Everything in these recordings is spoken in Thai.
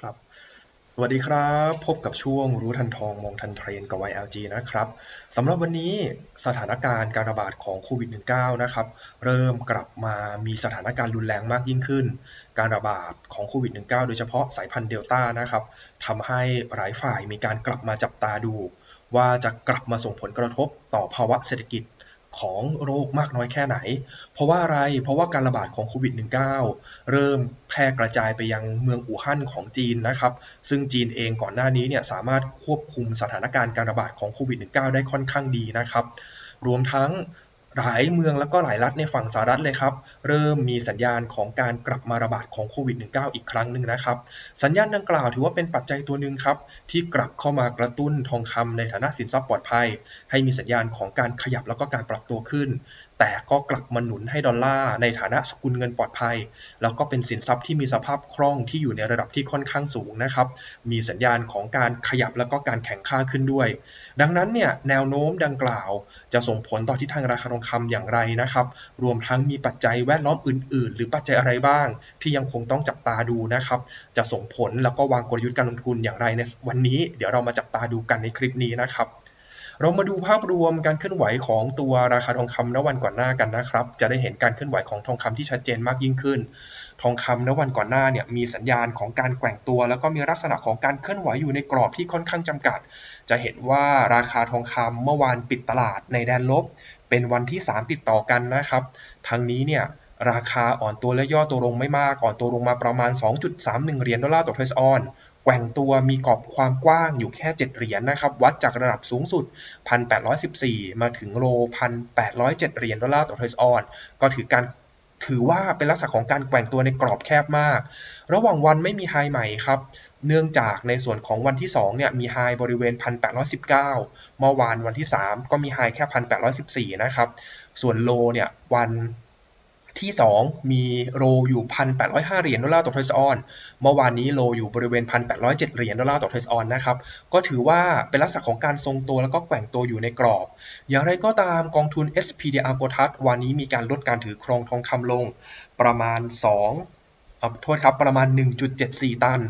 ครับ สวัสดีครับ พบกับช่วงรู้ทันทองมองทันเทรนกับ YLG นะครับสำหรับวันนี้สถานการณ์การระบาดของโควิด -19 นะครับ เริ่มกลับมามีสถานการณ์รุนแรงมากยิ่งขึ้น การระบาดของโควิด -19 โดยเฉพาะสายพันธุ์เดลต้านะครับทำให้หลายฝ่ายมีการกลับมาจับตาดู ว่าจะกลับมาส่งผลกระทบต่อภาวะเศรษฐกิจ ของโรคมากน้อยแค่ไหน เพราะว่าอะไร เพราะว่าการระบาดของโควิด -19 เริ่มแพร่กระจายไปยังเมืองอู่ฮั่นของจีนนะครับ ซึ่งจีนเองก่อนหน้านี้เนี่ยสามารถควบคุมสถานการณ์การระบาดของโควิด -19 ได้ค่อนข้างดีนะครับ รวมทั้ง หลายเมืองแล้วก็หลายรัฐในฝั่งสหรัฐเลยครับ เริ่มมีสัญญาณของการกลับมาระบาดของโควิด -19 อีกครั้งหนึ่งนะครับ สัญญาณดังกล่าวถือว่าเป็นปัจจัยตัวหนึ่งครับ ที่กลับเข้ามากระตุ้นทองคำในฐานะสินทรัพย์ปลอดภัย ให้มีสัญญาณของการขยับแล้วก็การปรับตัวขึ้น แต่ก็กลับมาหนุนให้ดอลลาร์ในฐานะสกุลเงินปลอดภัย แล้วก็เป็นสินทรัพย์ที่มีสภาพคล่องที่อยู่ในระดับที่ค่อนข้างสูงนะครับ มีสัญญาณของการขยับแล้วก็การแข่งค่าขึ้นด้วย ดังนั้นเนี่ยแนวโน้มดังกล่าวจะส่งผลต่อทิศทางราคาทองคำอย่างไรนะครับ รวมทั้งมีปัจจัยแวดล้อมอื่น ๆ หรือปัจจัยอะไรบ้าง ที่ยังคงต้องจับตาดูนะครับ จะส่งผลแล้วก็วางกลยุทธ์การลงทุนอย่างไรในวันนี้ เดี๋ยวเรามาจับตาดูกันในคลิปนี้นะครับ เรามาดูภาพรวมการเคลื่อนไหวของตัวราคาทองคำณวันก่อนหน้ากันนะครับ จะได้เห็นการเคลื่อนไหวของทองคำที่ชัดเจนมากยิ่งขึ้น ทองคำณวันก่อนหน้าเนี่ยมีสัญญาณของการแกว่งตัว แล้วก็มีลักษณะของการเคลื่อนไหวอยู่ในกรอบที่ค่อนข้างจำกัด จะเห็นว่าราคาทองคำเมื่อวานปิดตลาดในแดนลบ เป็นวันที่ 3 ติดต่อกันนะครับทั้งนี้เนี่ยราคาอ่อนตัวและย่อตัวลงไม่มาก อ่อนตัวลงมาประมาณ 2.31 เหรียญดอลลาร์ต่อเทรซออน ว่งตัวมีกรอบความกว้างอยู่แค่ 7 เหรียญนนะครับ วัดจากระดับสูงสุด 1,814 มาถึงโล 1,807 เหรียญดอลลาร์ต่อเทรซออน ก็ถือการถือว่าเป็นลักษณะของการแกว่งตัวในกรอบแคบมาก ระหว่างวันไม่มีไฮใหม่ครับ เนื่องจากในส่วนของวันที่2เนี่ยมีไฮบริเวณ 1,819 เมื่อวานวันที่ 3 ก็มีไฮแค่ 1,814 นะครับ ส่วนโลเนี่ยวัน ที่ 2 มีโลอยู่ 1,805 เหรียญดอลลาร์ต่อเทรซออน เมื่อวานนี้โลอยู่บริเวณ 1,807 เหรียญดอลลาร์ต่อเทรซออนนะครับ ก็ถือว่าเป็นลักษณะของการทรงตัวแล้วก็แกว่งตัวอยู่ในกรอบ อย่างไรก็ตามกองทุน SPDR โกทัสวันนี้มีการลดการถือครองทองคำลงประมาณ 2 ขอโทษครับประมาณ 1.74 ตัน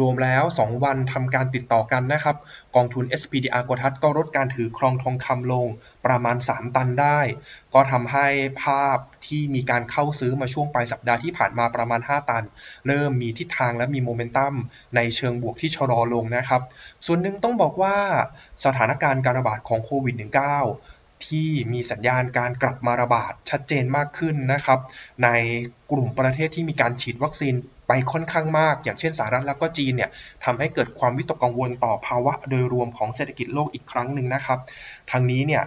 รวมๆแล้ว 2 วันทำการติดต่อกันนะครับ กองทุน SPDR กทัสก็ลดการถือครองทองคำลงประมาณ 3 ตันได้ ก็ทำให้ภาพที่มีการเข้าซื้อมาช่วงปลายสัปดาห์ที่ผ่านมาประมาณ 5 ตัน เริ่มมีทิศทางและมีโมเมนตัมในเชิงบวกที่ชะลอลงนะครับ ส่วนหนึ่งต้องบอกว่าสถานการณ์การระบาดของโควิด -19 ที่มีสัญญาณการกลับมาระบาดชัดเจนมากขึ้นนะครับ ในกลุ่มประเทศที่มีการฉีดวัคซีนไปค่อนข้างมาก อย่างเช่นสหรัฐแล้วก็จีนเนี่ยทำให้เกิดความวิตกกังวลต่อภาวะโดยรวมของเศรษฐกิจโลกอีกครั้งหนึ่งนะครับทางนี้เนี่ย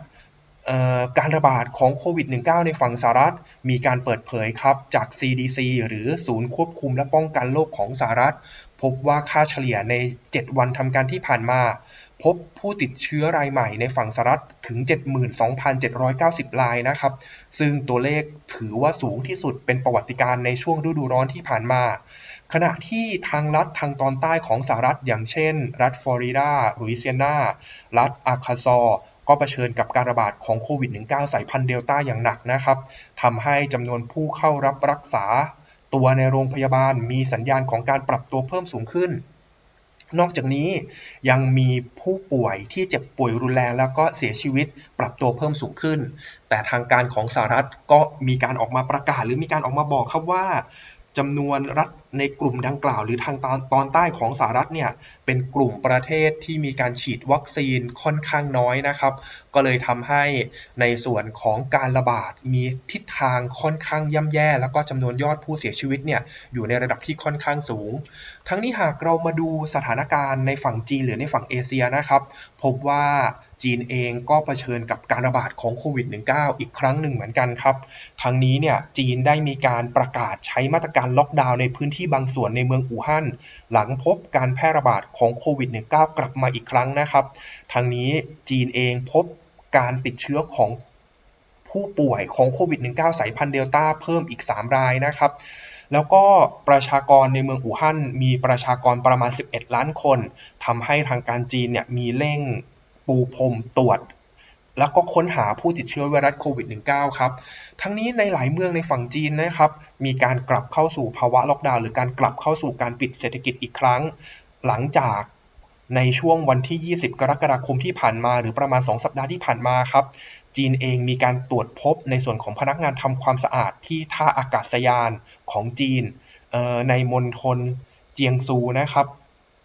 การระบาดของโควิด -19 ในฝั่งสหรัฐ มีการเปิดเผยครับจาก CDC หรือศูนย์ควบคุมและป้องกันโรคของสหรัฐ พบว่าค่าเฉลี่ยใน 7 วันทำการที่ผ่านมา พบผู้ติดเชื้อรายใหม่ในฝั่งสหรัฐถึง 72,790 รายนะครับ ซึ่งตัวเลขถือว่าสูงที่สุดเป็นประวัติการในช่วงฤดูร้อนที่ผ่านมา ขณะที่ทางรัฐทางตอนใต้ของสหรัฐอย่างเช่น รัฐฟลอริดาลุยเซียนา รัฐอาคาซอ ก็เผชิญกับการระบาดของโควิด -19 สายพันธุ์เดลต้าอย่างหนักนะครับทำให้จำนวนผู้เข้ารับรักษา ตัวในโรงพยาบาลมีสัญญาณของการปรับตัวเพิ่มสูงขึ้น นอกจากนี้ยังมีผู้ป่วยที่เจ็บป่วยรุนแรงแล้วก็เสียชีวิตปรับตัวเพิ่มสูงขึ้น แต่ทางการของสหรัฐก็มีการออกมาประกาศ หรือมีการออกมาบอกครับว่าจำนวนรัฐ ในกลุ่มดังกล่าว หรือทางตอนตอนใต้ของสหรัฐเนี่ยเป็นกลุ่มประเทศที่มีการฉีดวัคซีนค่อนข้างน้อยนะครับ ก็เลยทำให้ในส่วนของการระบาดมีทิศทางค่อนข้างย่ำแย่ แล้วก็จำนวนยอดผู้เสียชีวิตเนี่ยอยู่ในระดับที่ค่อนข้างสูง ทั้งนี้หากเรามาดูสถานการณ์ในฝั่งจีนหรือในฝั่งเอเชียนะครับ พบว่าจีนเองก็เผชิญกับการระบาดของโควิด -19 อีกครั้งหนึ่งเหมือนกันครับ ทั้งนี้เนี่ยจีนได้มีการประกาศใช้มาตรการล็อกดาวน์ในพื้นที่บางส่วนในเมืองอู่ฮั่นหลังพบการแพร่ระบาดของโควิด -19 กลับมาอีกครั้งนะครับทั้งนี้จีนเองพบการติดเชื้อของผู้ป่วยของโควิด -19 สายพันธุ์เดลต้าเพิ่มอีก 3 รายนะครับ แล้วก็ประชากรในเมืองอู่ฮั่นมีประชากรประมาณ 11 ล้านคนทำให้ทางการจีนเนี่ยมีเร่งปูพรมตรวจ แล้วก็ค้นหาผู้ติดเชื้อไวรัสโควิด -19 ครับ ทั้งนี้ในหลายเมืองในฝั่งจีนนะครับ มีการกลับเข้าสู่ภาวะล็อกดาวน์หรือการกลับเข้าสู่การปิดเศรษฐกิจอีกครั้ง หลังจากในช่วงวันที่ 20 กรกฎาคมที่ผ่านมา หรือประมาณ 2 สัปดาห์ที่ผ่านมาครับ จีนเองมีการตรวจพบในส่วนของพนักงานทำความสะอาดที่ท่าอากาศยานของจีนในมณฑลเจียงซูนะครับ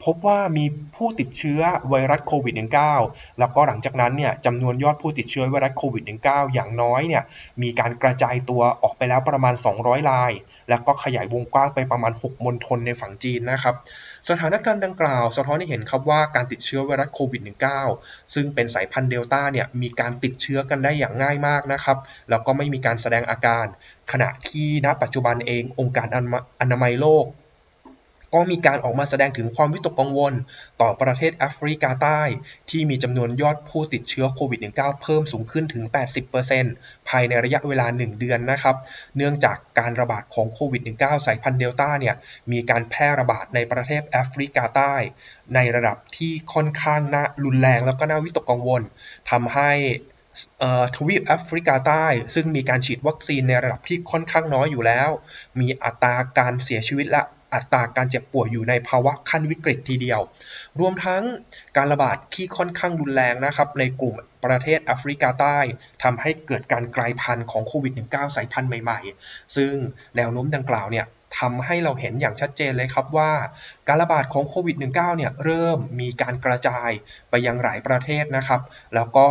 พบว่ามีผู้ติดเชื้อไวรัสโควิด -19 แล้วก็หลังจากนั้นเนี่ยจำนวนยอดผู้ติดเชื้อไวรัสโควิด -19 อย่างน้อยเนี่ยมีการกระจายตัวออกไปแล้วประมาณ 200ราย แล้วก็ขยายวงกว้างไปประมาณ 6 มณฑลในฝั่งจีนนะครับ สถานการณ์ดังกล่าวสะท้อนให้เห็นครับว่าการติดเชื้อไวรัสโควิด -19 ซึ่งเป็นสายพันธุ์เดลต้าเนี่ยมีการติดเชื้อกันได้อย่างง่ายมากนะครับ แล้วก็ไม่มีการแสดงอาการ ขณะที่ณปัจจุบันเององค์การอนามัยโลก ก็มีการออกมาแสดงถึงความวิตกกังวล ต่อประเทศแอฟริกาใต้ ที่มีจำนวนยอดผู้ติดเชื้อโควิด -19 เพิ่มสูงขึ้นถึง 80%ภายในระยะเวลา 1 เดือนนะครับ เนื่องจากการระบาดของโควิด -19 สายพันธุ์เดลต้าเนี่ยมีการแพร่ระบาดในประเทศแอฟริกาใต้ ในระดับที่ค่อนข้างน่ารุนแรงแล้วก็น่าวิตกกังวลทำให้ทวีปแอฟริกาใต้ ซึ่งมีการฉีดวัคซีนในระดับที่ค่อนข้างน้อยอยู่แล้ว มีอัตราการเสียชีวิตและ อัตราการเจ็บป่วยอยู่ในภาวะขั้นวิกฤตทีเดียว รวมทั้งการระบาดที่ค่อนข้างรุนแรงนะครับ ในกลุ่มประเทศแอฟริกาใต้ทำให้เกิดการกลายพันธุ์ของโควิด -19 สายพันธุ์ใหม่ๆ ซึ่งแนวโน้มดังกล่าวเนี่ยทำให้เราเห็นอย่างชัดเจนเลยครับว่า การระบาดของโควิด -19 เนี่ยเริ่มมีการกระจายไปยังหลายประเทศนะครับ แล้วก็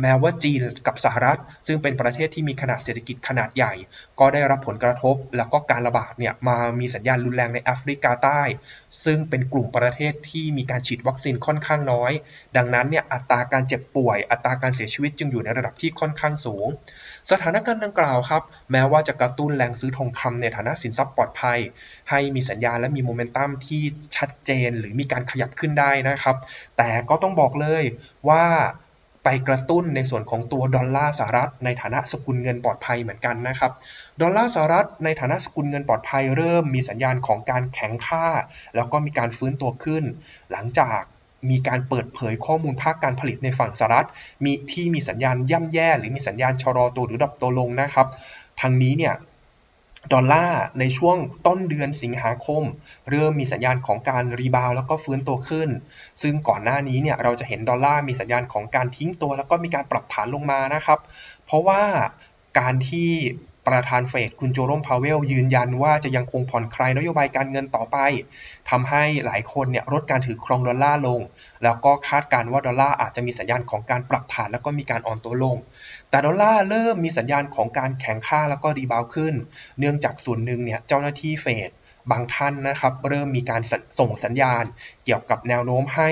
แม้ว่าจีนกับสหรัฐ ซึ่งเป็นประเทศที่มีขนาดเศรษฐกิจขนาดใหญ่ ก็ได้รับผลกระทบ แล้วก็การระบาดเนี่ยมามีสัญญาณรุนแรงในแอฟริกาใต้ ซึ่งเป็นกลุ่มประเทศที่มีการฉีดวัคซีนค่อนข้างน้อย ดังนั้นเนี่ยอัตราการเจ็บป่วย อัตราการเสียชีวิตจึงอยู่ในระดับที่ค่อนข้างสูง สถานการณ์ดังกล่าวครับแม้ว่าจะกระตุ้นแรงซื้อทองคำในฐานะสินทรัพย์ปลอดภัย ให้มีสัญญาณและมีโมเมนตัมที่ชัดเจนหรือมีการขยับขึ้นได้นะครับ แต่ก็ต้องบอกเลยว่า ไปกระตุ้นในส่วนของตัวดอลลาร์สหรัฐในฐานะสกุลเงินปลอดภัยเหมือนกันนะครับ ดอลลาร์สหรัฐในฐานะสกุลเงินปลอดภัยเริ่มมีสัญญาณของการแข็งค่า แล้วก็มีการฟื้นตัวขึ้น หลังจากมีการเปิดเผยข้อมูลภาคการผลิตในฝั่งสหรัฐมีที่มีสัญญาณย่ำแย่ หรือมีสัญญาณชะลอตัวหรือดับตัวลงนะครับทางนี้เนี่ย ดอลลาร์ในช่วงต้นเดือนสิงหาคม เริ่มมีสัญญาณของการรีบาวแล้วก็ฟื้นตัวขึ้น ซึ่งก่อนหน้านี้เนี่ยเราจะเห็นดอลลาร์มีสัญญาณของการทิ้งตัว แล้วก็มีการปรับฐานลงมานะครับ เพราะว่าการที่ ประธานเฟดคุณโจโรมพาวเวลยืนยันว่าจะยังคงผ่อนคลายนโยบายการเงินต่อไปทำให้หลายคนเนี่ยลดการถือครองดอลลาร์ลง แล้วก็คาดการว่าดอลลาร์อาจจะมีสัญญาณของการปรับฐานแล้วก็มีการอ่อนตัวลง แต่ดอลลาร์เริ่มมีสัญญาณของการแข็งค่าแล้วก็รีบาวขึ้น เนื่องจากส่วนหนึ่งเนี่ยเจ้าหน้าที่เฟด บางท่านนะครับเริ่มมีการส่งสัญญาณ เกี่ยวกับแนวโน้มให้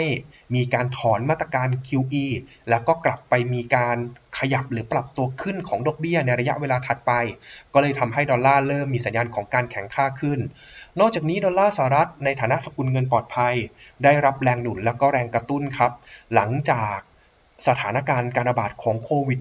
มีการถอนมาตรการ QE แล้วก็กลับไปมีการขยับหรือปรับตัวขึ้นของดอกเบี้ยในระยะเวลาถัดไป ก็เลยทำให้ดอลลาร์เริ่มมีสัญญาณของการแข็งค่าขึ้น นอกจากนี้ดอลลาร์สหรัฐในฐานะสกุลเงินปลอดภัย ได้รับแรงหนุนและก็แรงกระตุ้นครับ หลังจาก สถานการณ์การระบาดของโควิด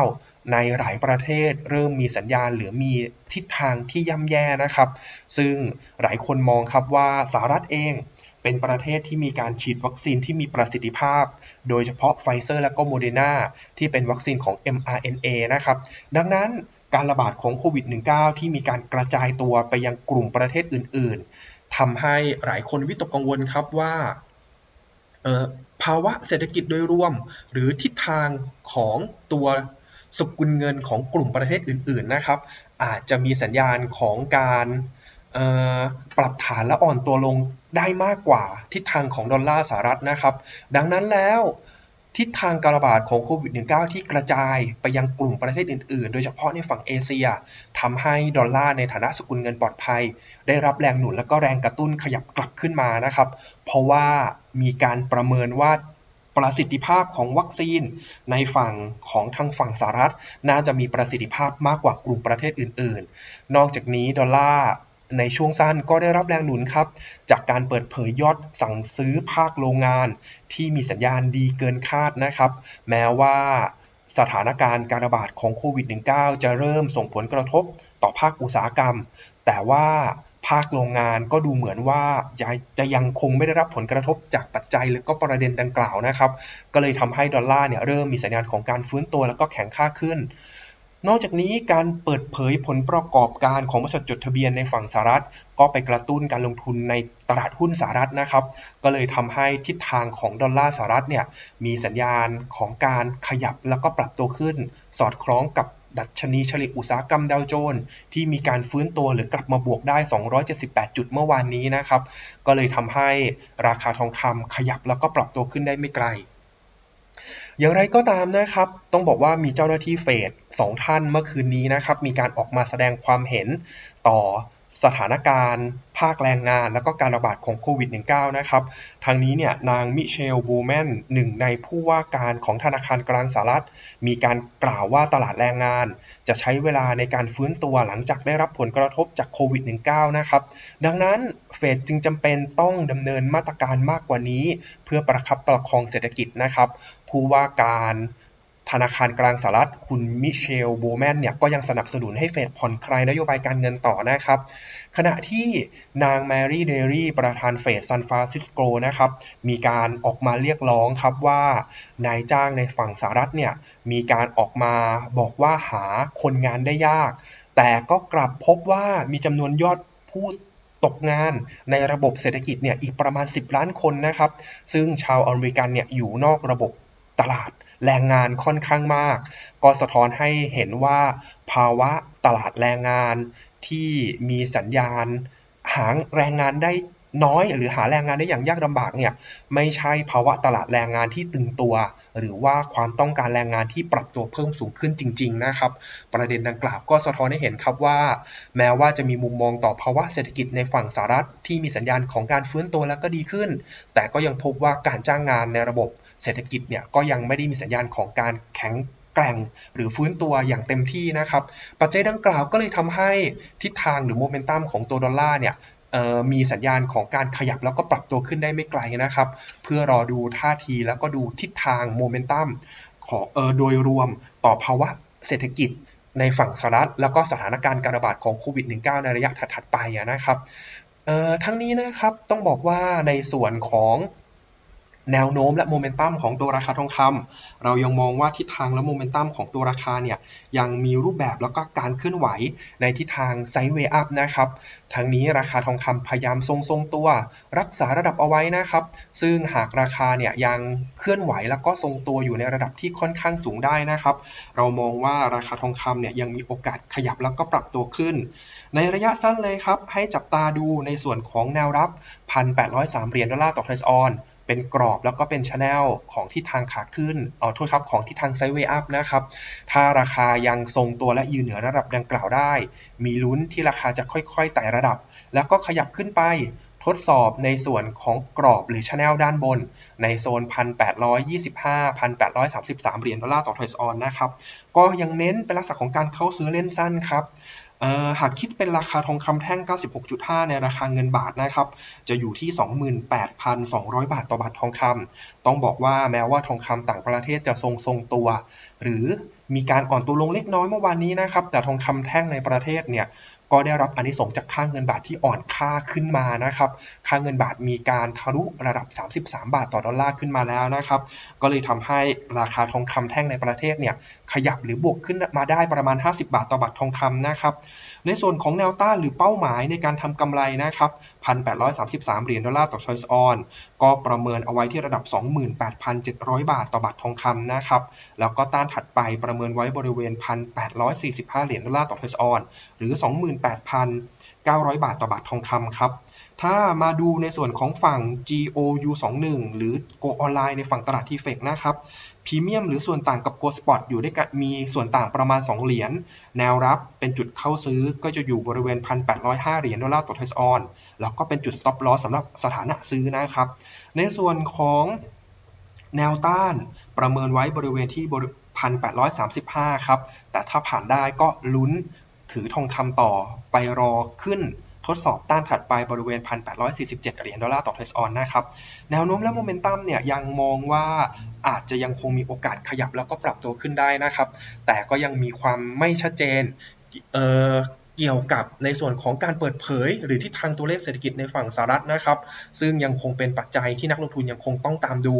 -19 ในหลายประเทศเริ่มมีสัญญาณหรือมีทิศทางที่ย่ำแย่นะครับ ซึ่งหลายคนมองครับว่าสหรัฐเองเป็นประเทศที่มีการฉีดวัคซีนที่มีประสิทธิภาพ โดยเฉพาะไฟเซอร์และก็โมเดอร์นาที่เป็นวัคซีนของ mRNA นะครับ ดังนั้นการระบาดของโควิด -19 ที่มีการกระจายตัวไปยังกลุ่มประเทศอื่น ๆทำให้หลายคนวิตกกังวลครับว่า ภาวะเศรษฐกิจโดยรวม หรือทิศทางของตัวสกุลเงินของกลุ่มประเทศอื่น ๆนะครับ อาจจะมีสัญญาณของการปรับฐานและอ่อนตัวลงได้มากกว่าทิศทางของดอลลาร์สหรัฐนะครับ ดังนั้นแล้ว ทิศทางการระบาดของโควิด -19 ที่กระจายไปยังกลุ่มประเทศอื่นๆ โดยเฉพาะในฝั่งเอเชียทำให้ดอลลาร์ในฐานะสกุลเงินปลอดภัย ได้รับแรงหนุนและก็แรงกระตุ้นขยับกลับขึ้นมานะครับ เพราะว่ามีการประเมินว่าประสิทธิภาพของวัคซีนในฝั่งของทางฝั่งสหรัฐ น่าจะมีประสิทธิภาพมากกว่ากลุ่มประเทศอื่น ๆ นอกจากนี้ดอลลาร์ ในช่วงสั้นก็ได้รับแรงหนุนครับ จากการเปิดเผยยอดสั่งซื้อภาคโรงงาน ที่มีสัญญาณดีเกินคาดนะครับ แม้ว่าสถานการณ์การระบาดของโควิด -19 จะเริ่มส่งผลกระทบต่อภาคอุตสาหกรรม แต่ว่าภาคโรงงานก็ดูเหมือนว่าจะยังคงไม่ได้รับผลกระทบจากปัจจัยหรือก็ประเด็นดังกล่าวนะครับ ก็เลยทำให้ดอลลาร์เนี่ยเริ่มมีสัญญาณของการฟื้นตัวแล้วก็แข็งค่าขึ้น นอกจากนี้การเปิดเผยผลประกอบการของบริษัทจดทะเบียนในฝั่งสหรัฐ ก็ไปกระตุ้นการลงทุนในตลาดหุ้นสหรัฐนะครับ ก็เลยทำให้ทิศทางของดอลลาร์สหรัฐเนี่ยมีสัญญาณของการขยับแล้วก็ปรับตัวขึ้น สอดคล้องกับดัชนีเฉลี่ยอุตสาหกรรมดาวโจนส์ที่มีการฟื้นตัวหรือกลับมาบวกได้ 278 จุดเมื่อวานนี้นะครับ ก็เลยทำให้ราคาทองคำขยับแล้วก็ปรับตัวขึ้นได้ไม่ไกล อย่างไรก็ตามนะครับ ต้องบอกว่ามีเจ้าหน้าที่เฟดสองท่านเมื่อคืนนี้นะครับ มีการออกมาแสดงความเห็นต่อสถานการณ์ ภาคแรงงาน และก็การระบาดของโควิด -19 นะครับ ทางนี้เนี่ยนางมิเชลบูแมนหนึ่งในผู้ว่าการของธนาคารกลางสหรัฐ มีการกล่าวว่าตลาดแรงงาน จะใช้เวลาในการฟื้นตัวหลังจากได้รับผลกระทบจากโควิด -19 นะครับ ดังนั้นเฟดจึงจำเป็นต้องดำเนินมาตรการมากกว่านี้ เพื่อประคับประคองเศรษฐกิจนะครับ ผู้ว่าการธนาคารกลางสหรัฐคุณมิเชลโบแมนเนี่ยก็ยังสนับสนุนให้เฟดผ่อนคลายนโยบายการเงินต่อนะครับ ขณะที่นางแมรี่เดรี่ประธานเฟดซันฟรานซิสโกนะครับมีการออกมาเรียกร้องครับว่านายจ้างในฝั่งสหรัฐเนี่ยมีการออกมาบอกว่าหาคนงานได้ยาก แต่ก็กลับพบว่ามีจำนวนยอดผู้ตกงานในระบบเศรษฐกิจเนี่ยอีกประมาณ 10 ล้านคนนะครับ ซึ่งชาวอเมริกันเนี่ยอยู่นอกระบบ ตลาดแรงงานค่อนข้างมาก ก็สะท้อนให้เห็นว่าภาวะตลาดแรงงานที่มีสัญญาณ หาแรงงานได้น้อยหรือหาแรงงานได้อย่างยากลำบากเนี่ยไม่ใช่ภาวะตลาดแรงงานที่ตึงตัว หรือว่าความต้องการแรงงานที่ปรับตัวเพิ่มสูงขึ้นจริง ๆ นะครับ ประเด็นดังกล่าวก็สะท้อนให้เห็นครับว่า แม้ว่าจะมีมุมมองต่อภาวะเศรษฐกิจในฝั่งสหรัฐที่มีสัญญาณของการฟื้นตัวแล้วก็ดีขึ้น แต่ก็ยังพบว่าการจ้างงานในระบบ เศรษฐกิจเนี่ยก็ยังไม่ได้มีสัญญาณของการแข็งแกร่งหรือฟื้นตัวอย่างเต็มที่นะครับ ปัจจัยดังกล่าวก็เลยทำให้ทิศทางหรือโมเมนตัมของตัวดอลลาร์เนี่ยมีสัญญาณของการขยับแล้วก็ปรับตัวขึ้นได้ไม่ไกลนะครับ เพื่อรอดูท่าทีแล้วก็ดูทิศทางโมเมนตัมของโดยรวมต่อภาวะเศรษฐกิจในฝั่งสหรัฐแล้วก็สถานการณ์การระบาดของโควิด -19 ในระยะถัดๆไปนะครับทั้งนี้นะครับต้องบอกว่าในส่วนของ แนวโน้มและโมเมนตัมของตัวราคาทองคำเรายังมองว่าทิศทางและโมเมนตัมของตัวราคาเนี่ยยังมีรูปแบบแล้วก็การเคลื่อนไหวในทิศทางไซด์เวย์อัพนะครับทั้งนี้ราคาทองคำพยายามทรงๆตัว รักษาระดับเอาไว้นะครับ ซึ่งหากราคาเนี่ยยังเคลื่อนไหวแล้วก็ทรงตัวอยู่ในระดับที่ค่อนข้างสูงได้นะครับ เรามองว่าราคาทองคำเนี่ยยังมีโอกาสขยับแล้วก็ปรับตัวขึ้น ในระยะสั้นเลยครับ ให้จับตาดูในส่วนของแนวรับ 1,803 เหรียญดอลลาร์ต่อเทรซออน เป็นกรอบแล้วก็เป็นชแนลของทิศทางขาขึ้นเอาโทษครับของทิศทางไซด์เวย์อัพนะครับ ถ้าราคายังทรงตัวและยืนเหนือระดับดังกล่าวได้ มีลุ้นที่ราคาจะค่อยๆไต่ระดับ แล้วก็ขยับขึ้นไปทดสอบในส่วนของกรอบหรือชแนลด้านบน ในโซน 1,825 1,833 เหรียญดอลลาร์ต่อทรอยส์ออนนะครับ ก็ยังเน้นเป็นลักษณะของการเข้าซื้อเล่นสั้นครับ หากคิดเป็นราคาทองคำแท่ง 96.5 ในราคาเงินบาทนะครับ จะอยู่ที่ 28,200 บาทต่อบาททองคำ ต้องบอกว่าแม้ว่าทองคำต่างประเทศจะทรงทรงตัว หรือมีการอ่อนตัวลงเล็กน้อยเมื่อวานนี้นะครับ แต่ทองคำแท่งในประเทศเนี่ย ก็ได้รับอนนิสงจากค่าเงินบาทที่อ่อนค่าขึ้นมานะครับ ค่าเงินบาทมีการทะลุระดับ 33 บาทต่อดอลลาร์ขึ้นมาแล้วนะครับ ก็เลยทำให้ราคาทองคำแท่งในประเทศเนี่ยขยับหรือบวกขึ้นมาได้ประมาณ 50 บาทต่อบาททองคำนะครับ ในส่วนของแนวต้านหรือเป้าหมายในการทำกำไรนะครับ1,833 เหรียญดอลลาร์ต่อชอยส์ออนก็ประเมินเอาไว้ที่ระดับ 28,700 บาทต่อบาททองคำนะครับ แล้วก็ต้านถัดไปประเมินไว้บริเวณ 1,845 เหรียญดอลลาร์ต่อชอยส์ออนหรือ28,900 บาทต่อบาททองคำครับถ้ามาดูในส่วนของฝั่ง GOU21 หรือ Go Online ในฝั่งตลาดทีเฟกนะครับพรีเมียมหรือส่วนต่างกับ Go Spot อยู่ด้วยกันมีส่วนต่างประมาณ 2 เหรียญ แนวรับเป็นจุดเข้าซื้อก็จะอยู่บริเวณ 1,805 เหรียญดอลลาร์ต่อเทสออน แล้วก็เป็นจุด stop loss สำหรับสถานะซื้อนะครับ ในส่วนของแนวต้านประเมินไว้บริเวณที่1,835 ครับ แต่ถ้าผ่านได้ก็ลุ้น ถือทองคำต่อไปรอขึ้นทดสอบต้านถัดไปบริเวณ 1,847 เหรียญดอลลาร์ต่อเทสออนนะครับ แนวโน้มและโมเมนตัมเนี่ยยังมองว่าอาจจะยังคงมีโอกาสขยับแล้วก็ปรับตัวขึ้นได้นะครับ แต่ก็ยังมีความไม่ชัดเจน เกี่ยวกับในส่วนของการเปิดเผย หรือทิศทางตัวเลขเศรษฐกิจในฝั่งสหรัฐนะครับ ซึ่งยังคงเป็นปัจจัยที่นักลงทุนยังคงต้องตามดู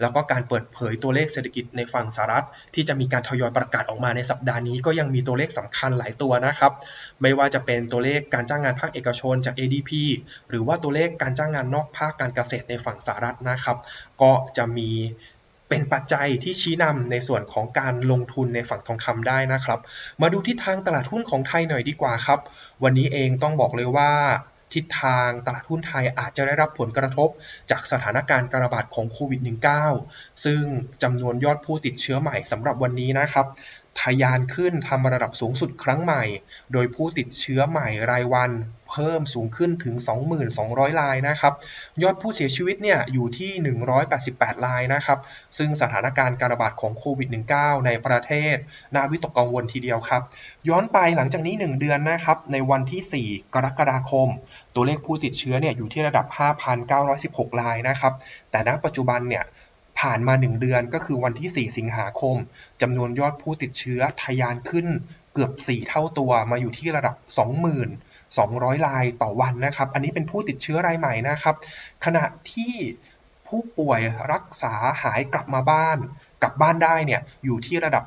แล้วก็การเปิดเผยตัวเลขเศรษฐกิจในฝั่งสหรัฐ ที่จะมีการทยอยประกาศออกมาในสัปดาห์นี้ก็ยังมีตัวเลขสำคัญหลายตัวนะครับ ไม่ว่าจะเป็นตัวเลขการจ้างงานภาคเอกชนจาก ADP หรือว่าตัวเลขการจ้างงานนอกภาคการเกษตรในฝั่งสหรัฐนะครับ ก็จะมี เป็นปัจจัยที่ชี้นำในส่วนของการลงทุนในฝั่งทองคำได้นะครับ มาดูทิศทางตลาดหุ้นของไทยหน่อยดีกว่าครับ วันนี้เองต้องบอกเลยว่าทิศทางตลาดหุ้นไทยอาจจะได้รับผลกระทบจากสถานการณ์การระบาดของโควิด -19 ซึ่งจำนวนยอดผู้ติดเชื้อใหม่สำหรับวันนี้นะครับ ทะยานขึ้นทำระดับสูงสุดครั้งใหม่ โดยผู้ติดเชื้อใหม่รายวันเพิ่มสูงขึ้นถึง2,200 รายนะครับ ยอดผู้เสียชีวิตเนี่ยอยู่ที่ 188 รายนะครับ ซึ่งสถานการณ์การระบาดของโควิด -19 ในประเทศ น่าวิตกกังวลทีเดียวครับ ย้อนไปหลังจากนี้ 1 เดือนนะครับ ในวันที่ 4 กรกฎาคม ตัวเลขผู้ติดเชื้อเนี่ยอยู่ที่ระดับ 5,916 รายนะครับ แต่ณปัจจุบันเนี่ย ผ่านมา1เดือนก็คือวันที่ 4 สิงหาคมจำนวนยอดผู้ติดเชื้อทะยานขึ้นเกือบ 4 เท่าตัวมาอยู่ที่ระดับ20,200 รายต่อวันนะครับ อันนี้เป็นผู้ติดเชื้อรายใหม่นะครับ ขณะที่ผู้ป่วยรักษาหายกลับมาบ้าน กลับบ้านได้เนี่ยอยู่ที่ระดับ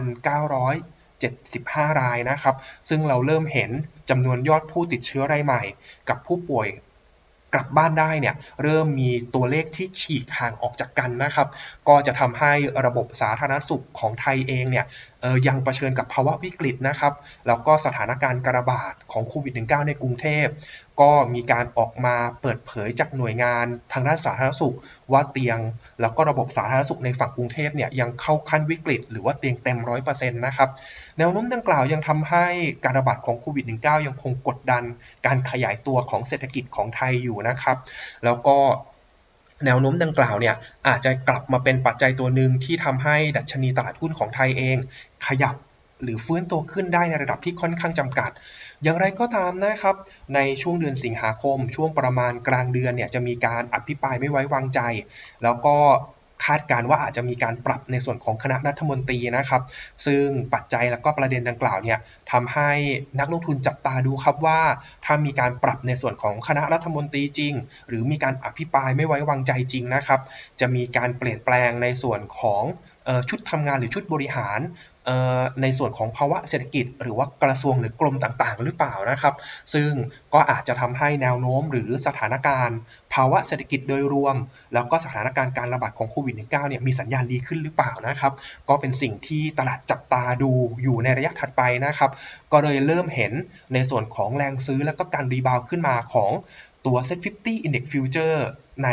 17,975 รายนะครับ ซึ่งเราเริ่มเห็นจำนวนยอดผู้ติดเชื้อรายใหม่ กับผู้ป่วย กลับบ้านได้เนี่ยเริ่มมีตัวเลขที่ฉีกห่างออกจากกันนะครับ ก็จะทำให้ระบบสาธารณสุขของไทยเองเนี่ยยังเผชิญกับภาวะวิกฤตนะครับ แล้วก็สถานการณ์การระบาดของโควิด -19 ในกรุงเทพ ก็มีการออกมาเปิดเผยจากหน่วยงานทางด้านสาธารณสุข ว่าเตียง แล้วก็ระบบสาธารณสุขในฝั่งกรุงเทพเนี่ยยังเข้าขั้นวิกฤต หรือว่าเตียงเต็มร้อยเปอร์เซ็นต์นะครับ แนวโน้มดังกล่าวยังทำให้การระบาดของโควิด -19 ยังคงกดดัน การขยายตัวของเศรษฐกิจของไทยอยู่นะครับ แล้วก็ แนวโน้มดังกล่าวเนี่ยอาจจะกลับมาเป็นปัจจัยตัวหนึ่งที่ทำให้ดัชนีตลาดหุ้นของไทยเอง ขยับหรือฟื้นตัวขึ้นได้ในระดับที่ค่อนข้างจำกัด อย่างไรก็ตามนะครับ ในช่วงเดือนสิงหาคม ช่วงประมาณกลางเดือนเนี่ยจะมีการอภิปรายไม่ไว้วางใจ แล้วก็ คาดการว่าอาจจะมีการปรับในส่วนของคณะรัฐมนตรีนะครับ ซึ่งปัจจัยและก็ประเด็นดังกล่าวเนี่ยทำให้นักลงทุนจับตาดูครับว่า ถ้ามีการปรับในส่วนของคณะรัฐมนตรีจริง หรือมีการอภิปรายไม่ไว้วางใจจริงนะครับ จะมีการเปลี่ยนแปลงในส่วนของชุดทำงานหรือชุดบริหาร ในส่วนของภาวะเศรษฐกิจ หรือว่ากระทรวงหรือกรมต่างๆ หรือเปล่านะครับ ซึ่งก็อาจจะทำให้แนวโน้มหรือสถานการณ์ ภาวะเศรษฐกิจโดยรวม แล้วก็สถานการณ์การระบาดของโควิด -19 เนี่ยมีสัญญาณดีขึ้นหรือเปล่านะครับ ก็เป็นสิ่งที่ตลาดจับตาดูอยู่ในระยะถัดไปนะครับ ก็เลยเริ่มเห็นในส่วนของแรงซื้อและก็การรีบาวขึ้นมาของตัว Set 50 Index Future ใน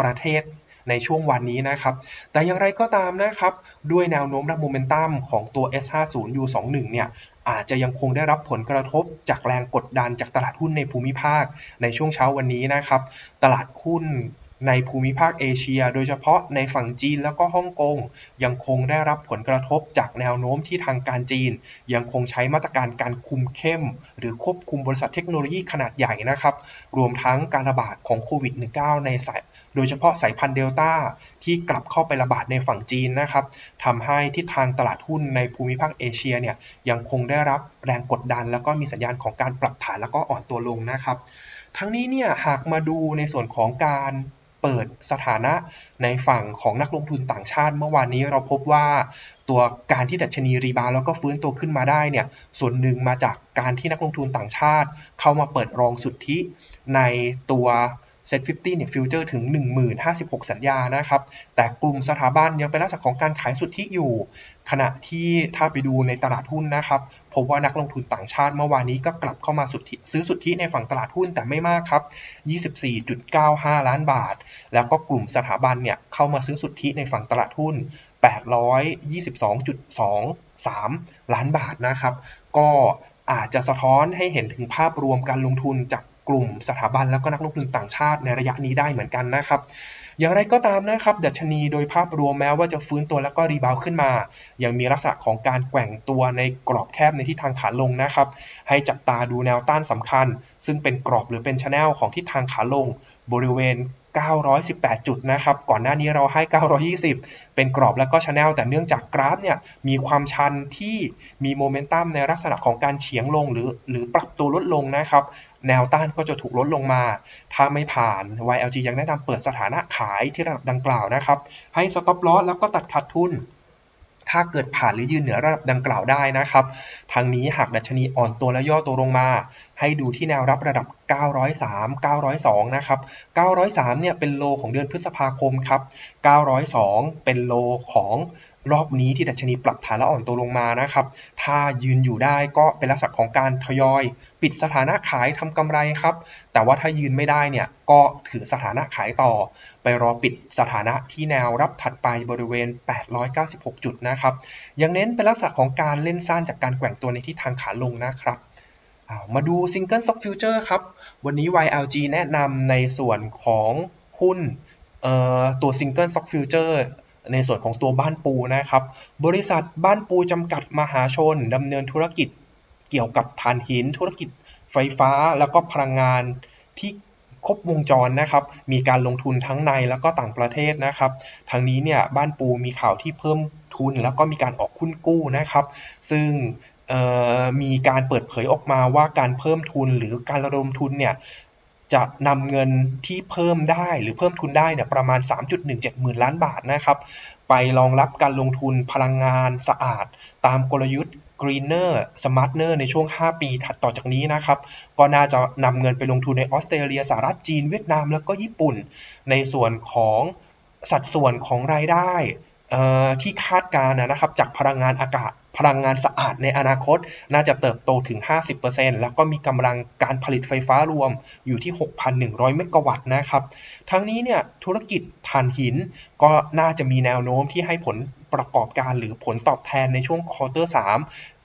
ประเทศ ในช่วงวันนี้นะครับ แต่อย่างไรก็ตามนะครับ ด้วยแนวโน้มและโมเมนตัมของตัว S50 U21 เนี่ยอาจจะยังคงได้รับผลกระทบจากแรงกดดันจากตลาดหุ้นในภูมิภาคในช่วงเช้าวันนี้นะครับ ตลาดหุ้น ในภูมิภาคเอเชีย โดยเฉพาะในฝั่งจีนแล้วก็ฮ่องกงยังคงได้รับผลกระทบจากแนวโน้มที่ทางการจีน ยังคงใช้มาตรการการคุมเข้ม หรือควบคุมบริษัทเทคโนโลยีขนาดใหญ่นะครับรวมทั้งการระบาดของโควิด -19 ในสายโดยเฉพาะสายพันธุ์เดลต้าที่กลับเข้าไประบาดในฝั่งจีนนะครับทำให้ทิศทางตลาดหุ้นในภูมิภาคเอเชียเนี่ยยังคงได้รับแรงกดดัน แล้วก็มีสัญญาณของการปรับฐานแล้วก็อ่อนตัวลงนะครับ ทั้งนี้เนี่ยหากมาดูในส่วนของการ เปิดสถานะในฝั่งของนักลงทุนต่างชาติ เมื่อวานนี้เราพบว่าตัวการที่ดัชนีรีบาวแล้วก็ฟื้นตัวขึ้นมาได้เนี่ยส่วนหนึ่งมาจากการที่นักลงทุนต่างชาติ เข้ามาเปิดรองสุทธิในตัว เซ็ต50เนี่ยฟิวเจอร์ถึง 1056 สัญญานะครับ แต่กลุ่มสถาบันยังเป็นลักษณะของการขายสุทธิอยู่ ขณะที่ถ้าไปดูในตลาดหุ้นนะครับ พบว่านักลงทุนต่างชาติเมื่อวานนี้ก็กลับเข้ามาสุทธิซื้อสุทธิในฝั่งตลาดหุ้นแต่ไม่มากครับ 24.95 ล้านบาท แล้วก็กลุ่มสถาบันเนี่ยเข้ามาซื้อสุทธิในฝั่งตลาดหุ้น 822.23 ล้านบาทนะครับ ก็อาจจะสะท้อนให้เห็นถึงภาพรวมการลงทุนจาก ลุ่มสถาบันแล้วก็นักลงทุนต่างชาติในระยะนี้ได้เหมือนกันนะครับ อย่างไรก็ตามนะครับดัชนีโดยภาพรวมแม้ว่าจะฟื้นตัวแล้วก็รีบาวขึ้นมา ยังมีลักษณะของการแกว่งตัวในกรอบแคบในทิศทางขาลงนะครับ ให้จับตาดูแนวต้านสำคัญ ซึ่งเป็นกรอบหรือเป็นชแนลของทิศทางขาลง บริเวณ 918 จุดนะครับ ก่อนหน้านี้เราให้ 920 เป็นกรอบแล้วก็ชแนลแต่เนื่องจากกราฟเนี่ยมีความชันที่มีโมเมนตัมในลักษณะของการเฉียงลงหรือ หรือปรับตัวลดลงนะครับ แนวต้านก็จะถูกลดลงมา ถ้าไม่ผ่าน YLG ยังแนะนำเปิดสถานะขายที่ระดับดังกล่าวนะครับ ให้สต็อปลอสแล้วก็ตัดขาดทุน ถ้าเกิดผ่านหรือยืนเหนือระดับดังกล่าวได้นะครับ ทางนี้หากดัชนีอ่อนตัวและย่อตัวลงมา ให้ดูที่แนวรับระดับ 903 902 นะครับ 903 เนี่ยเป็นโลของเดือนพฤษภาคมครับ 902 เป็นโลของ รอบนี้ที่ดัชนีปรับฐานและอ่อนตัวลงมานะครับ ถ้ายืนอยู่ได้ก็เป็นลักษณะของการทยอย ปิดสถานะขายทำกำไรครับ แต่ว่าถ้ายืนไม่ได้เนี่ยก็ถือสถานะขายต่อ ไปรอปิดสถานะที่แนวรับถัดไปบริเวณ 896 จุดนะครับ ยังเน้นเป็นลักษณะของการเล่นสั้นจากการแกว่งตัวในทิศทางขาลงนะครับมาดู Single Stock Future ครับ วันนี้ YLG แนะนำในส่วนของหุ้นตัว Single Stock Future ในส่วนของตัวบ้านปูนะครับ บริษัทบ้านปูจำกัดมหาชนดำเนินธุรกิจเกี่ยวกับถ่านหิน ธุรกิจไฟฟ้าแล้วก็พลังงานที่ครบวงจรนะครับ มีการลงทุนทั้งในแล้วก็ต่างประเทศนะครับทางนี้เนี่ยบ้านปูมีข่าวที่เพิ่มทุนแล้วก็มีการออกหุ้นกู้นะครับ ซึ่งมีการเปิดเผยออกมาว่าการเพิ่มทุนหรือการระดมทุนเนี่ย จะนำเงินที่เพิ่มได้หรือเพิ่มทุนได้เนี่ยประมาณ 3.17หมื่นล้านบาทนะครับ ไปรองรับการลงทุนพลังงานสะอาด ตามกลยุทธ์ Greener Smarter ในช่วง 5 ปีถัดต่อจากนี้นะครับ ก็น่าจะนำเงินไปลงทุนในออสเตรเลียสหรัฐจีนเวียดนาม แล้วก็ญี่ปุ่น ในส่วนของสัดส่วนของรายได้ ที่คาดการณ์นะครับจากพลังงานอากาศพลังงานสะอาดในอนาคต น่าจะเติบโตถึง 50%แล้วก็มีกำลังการผลิตไฟฟ้ารวมอยู่ที่ 6,100 เมกะวัตต์นะครับ ทั้งนี้เนี่ยธุรกิจถ่านหินก็น่าจะมีแนวโน้มที่ให้ผลประกอบการหรือผลตอบแทนในช่วงควอเตอร์3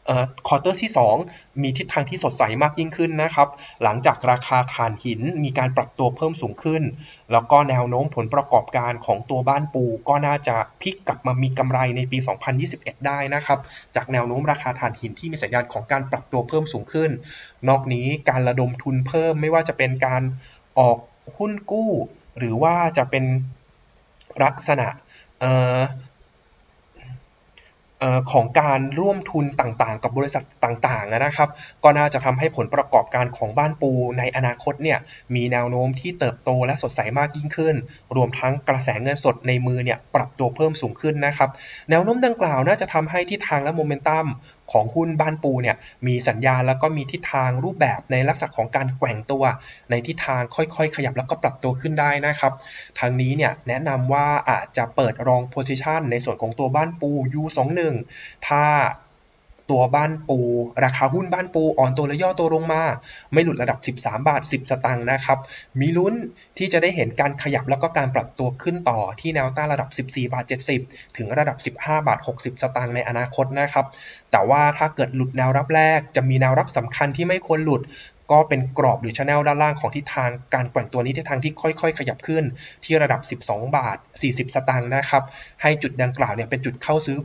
ควอเตอร์ที่ 2 มีทิศทางที่สดใสมากยิ่งขึ้นนะครับ หลังจากราคาถ่านหินมีการปรับตัวเพิ่มสูงขึ้น แล้วก็แนวโน้มผลประกอบการของตัวบ้านปู ก็น่าจะพลิกกลับมามีกำไรในปี 2021 ได้นะครับ จากแนวโน้มราคาถ่านหินที่มีสัญญาณของการปรับตัวเพิ่มสูงขึ้น นอกนี้การระดมทุนเพิ่มไม่ว่าจะเป็นการออกหุ้นกู้ หรือว่าจะเป็นลักษณะ ของการร่วมทุนต่างๆ กับบริษัทต่างๆนะครับ ก็น่าจะทำให้ผลประกอบการของบ้านปูในอนาคตเนี่ยมีแนวโน้มที่เติบโตและสดใสมากยิ่งขึ้น รวมทั้งกระแสเงินสดในมือเนี่ยปรับตัวเพิ่มสูงขึ้นนะครับ แนวโน้มดังกล่าวน่าจะทำให้ทิศทางและโมเมนตัม ของหุ้นบ้านปูเนี่ยมีสัญญาแล้วก็มีทิศทางรูปแบบในลักษณะของการแกว่งตัว ในทิศทางค่อยๆ ขยับแล้วก็ปรับตัวขึ้นได้นะครับทางนี้เนี่ยแนะนำว่าอาจจะเปิดรองโพซิชันในส่วนของตัวบ้านปู U21 ถ้า ตัวบ้านปู ราคาหุ้นบ้านปูอ่อนตัวและย่อตัวลงมา ไม่หลุดระดับ 13 บาท 10 สตางค์นะครับ มีลุ้นที่จะได้เห็นการขยับแล้วก็การปรับตัวขึ้นต่อที่แนวต้านระดับ 14 บาท 70 ถึงระดับ 15 บาท 60 สตางค์ในอนาคตนะครับ แต่ว่าถ้าเกิดหลุดแนวรับแรก จะมีแนวรับสำคัญที่ไม่ควรหลุดก็เป็นกรอบหรือชแนลด้านล่างของทิศทางการแกว่งตัวนี้ทิศทางที่ค่อยๆ ขยับขึ้นที่ระดับ 12 บาท 40 สตางค์นะครับ ให้จุดดังกล่าวเนี่ยเป็นจุดเข้าซื้อ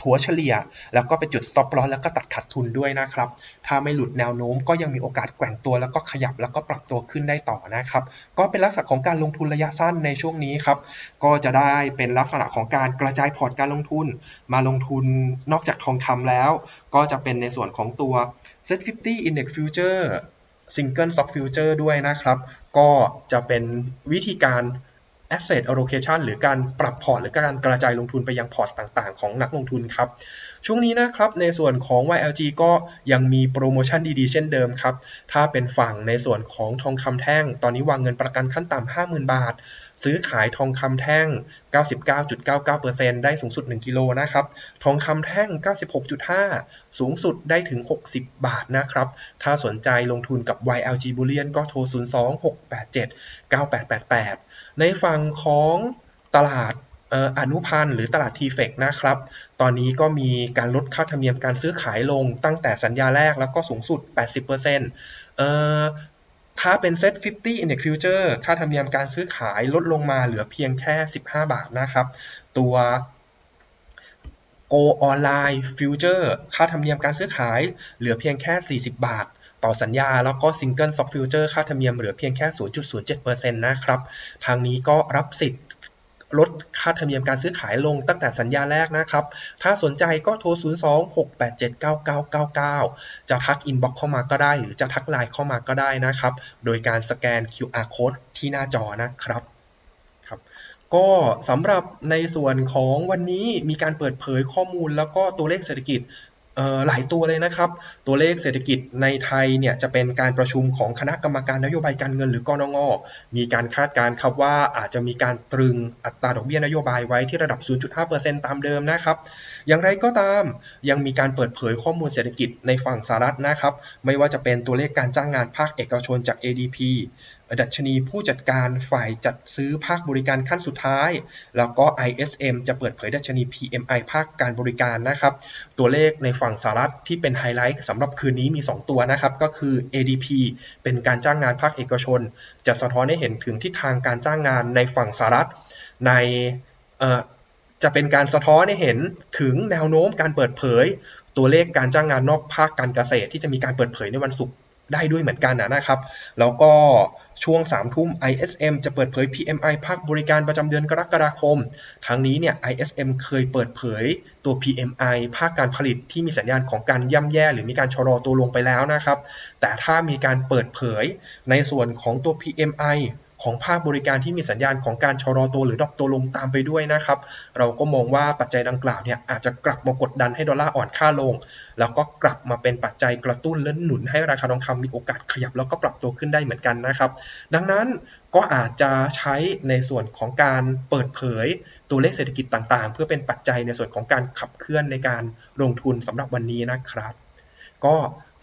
ถัวเฉลี่ย แล้วก็ไปจุด stop loss แล้วก็ตัดขาดทุนด้วยนะครับ ถ้าไม่หลุดแนวโน้มก็ยังมีโอกาสแกว่งตัวแล้วก็ขยับแล้วก็ปรับตัวขึ้นได้ต่อนะครับ ก็เป็นลักษณะของการลงทุนระยะสั้นในช่วงนี้ครับ ก็จะได้เป็นลักษณะของการกระจายพอร์ตการลงทุน มาลงทุนนอกจากทองคำแล้ว ก็จะเป็นในส่วนของตัว Set 50 Index Future Single Stock Future ด้วยนะครับ ก็จะเป็นวิธีการ asset allocation หรือการปรับพอร์ตหรือการกระจายลงทุนไปยังพอร์ตต่าง ๆ ของนักลงทุนครับ ช่วงนี้นะครับในส่วนของ YLG ก็ยังมีโปรโมชั่นดีๆ เช่นเดิมครับ ถ้าเป็นฝั่งในส่วนของทองคำแท่ง ตอนนี้วางเงินประกันขั้นต่ำ50,000 บาท ซื้อขายทองคำแท่ง 99.99%ได้สูงสุด 1 กิโลนะครับ ทองคำแท่ง 96.5 สูงสุดได้ถึง 60 บาทนะครับ ถ้าสนใจลงทุนกับ YLG Bullion ก็โทร 026879888 ในฝั่งของตลาด อนุพันธ์หรือตลาดทีเฟกนะครับ ตอนนี้ก็มีการลดค่าธรรมเนียมการซื้อขายลงตั้งแต่สัญญาแรกแล้วก็สูงสุด 80%เอ่อถ้าเป็นเซ็ต50 Index Future ค่าธรรมเนียมการซื้อขายลดลงมาเหลือเพียงแค่ 15 บาทนะครับ ตัว Go Online Future ค่าธรรมเนียมการซื้อขายเหลือเพียงแค่ 40 บาทต่อสัญญาแล้วก็ Single Stock Future ค่าธรรมเนียมเหลือเพียงแค่ 0.07%นะครับ ทางนี้ก็รับสิทธิ์ ลดค่าธรรมเนียมการซื้อขายลงตั้งแต่สัญญาแรกนะครับ ถ้าสนใจก็โทร 02-687-9999 จะทักอินบ็อกเข้ามาก็ได้ หรือจะทักไลน์เข้ามาก็ได้นะครับ โดยการสแกน QR code ที่หน้าจอนะครับครับก็สำหรับในส่วนของวันนี้มีการเปิดเผยข้อมูลแล้วก็ตัวเลขเศรษฐกิจ หลายตัวเลยนะครับ ตัวเลขเศรษฐกิจในไทยเนี่ยจะเป็นการประชุมของคณะกรรมการนโยบายการเงินหรือกนงมีการคาดการณ์ครับว่าอาจจะมีการตรึงอัตราดอกเบี้ยนโยบายไว้ที่ระดับ 0.5%ตามเดิมนะครับ อย่างไรก็ตามยังมีการเปิดเผยข้อมูลเศรษฐกิจในฝั่งสหรัฐนะครับ ไม่ว่าจะเป็นตัวเลขการจ้างงานภาคเอกชนจาก ADP ดัชนีผู้จัดการฝ่ายจัดซื้อภาคบริการขั้นสุดท้าย แล้วก็ ISM จะเปิดเผยดัชนี PMI ภาคการบริการนะครับ ตัวเลขในฝั่งสหรัฐที่เป็นไฮไลท์สำหรับคืนนี้มี 2 ตัวนะครับ ก็คือ ADP เป็นการจ้างงานภาคเอกชน จะสะท้อนให้เห็นถึงทิศทางการจ้างงานในฝั่งสหรัฐในจะเป็นการสะท้อนให้เห็นถึงแนวโน้มการเปิดเผย ตัวเลขการจ้างงานนอกภาคการเกษตรที่จะมีการเปิดเผยในวันศุกร์ ได้ด้วยเหมือนกันนะครับ แล้วก็ช่วง3ทุ่ม ISM จะเปิดเผย PMI ภาคบริการประจำเดือนกรกฎาคม ทั้งนี้เนี่ย ISM เคยเปิดเผยตัว PMI ภาคการผลิตที่มีสัญญาณของการย่ำแย่ หรือมีการชะลอตัวลงไปแล้วนะครับ แต่ถ้ามีการเปิดเผยในส่วนของตัว PMI ของภาคบริการที่มีสัญญาณของการชะลอตัวหรือดรอปตัวลงตามไปด้วยนะครับ เราก็มองว่าปัจจัยดังกล่าวเนี่ยอาจจะกลับมากดดันให้ดอลลาร์อ่อนค่าลง แล้วก็กลับมาเป็นปัจจัยกระตุ้นและหนุนให้ราคาทองคำมีโอกาสขยับแล้วก็ปรับตัวขึ้นได้เหมือนกันนะครับ ดังนั้นก็อาจจะใช้ในส่วนของการเปิดเผยตัวเลขเศรษฐกิจต่างๆ เพื่อเป็นปัจจัยในส่วนของการขับเคลื่อนในการลงทุนสำหรับวันนี้นะครับ ก็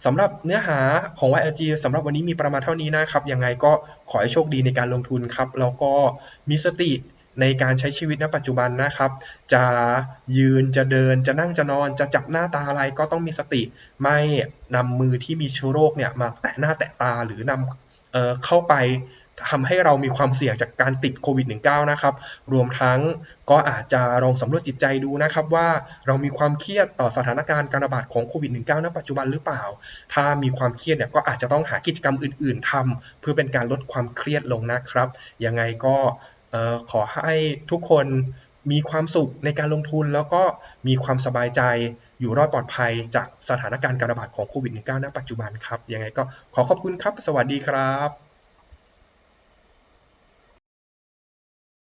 สำหรับเนื้อหาของ YLG สำหรับวันนี้มีประมาณเท่านี้นะครับ ยังไงก็ขอให้โชคดีในการลงทุนครับ แล้วก็มีสติในการใช้ชีวิตณปัจจุบันนะครับ จะยืนจะเดินจะนั่งจะนอน จะจับหน้าตาอะไรก็ต้องมีสติ ไม่นำมือที่มีเชื้อโรคเนี่ยมาแตะหน้าแตะตาหรือนำเออเข้าไป ทำให้เรามีความเสี่ยงจากการติดโควิด -19 นะครับ รวมทั้งก็อาจจะลองสำรวจจิตใจดูนะครับว่าเรามีความเครียดต่อสถานการณ์การระบาดของโควิด -19 ณปัจจุบันหรือเปล่า ถ้ามีความเครียดเนี่ยก็อาจจะต้องหากิจกรรมอื่น ๆทำเพื่อเป็นการลดความเครียดลงนะครับ ยังไงก็ขอให้ทุกคนมีความสุขในการลงทุนแล้วก็มีความสบายใจอยู่รอดปลอดภัยจากสถานการณ์การระบาดของโควิด -19 ณปัจจุบันครับ ยังไงก็ขอขอบคุณครับ สวัสดีครับ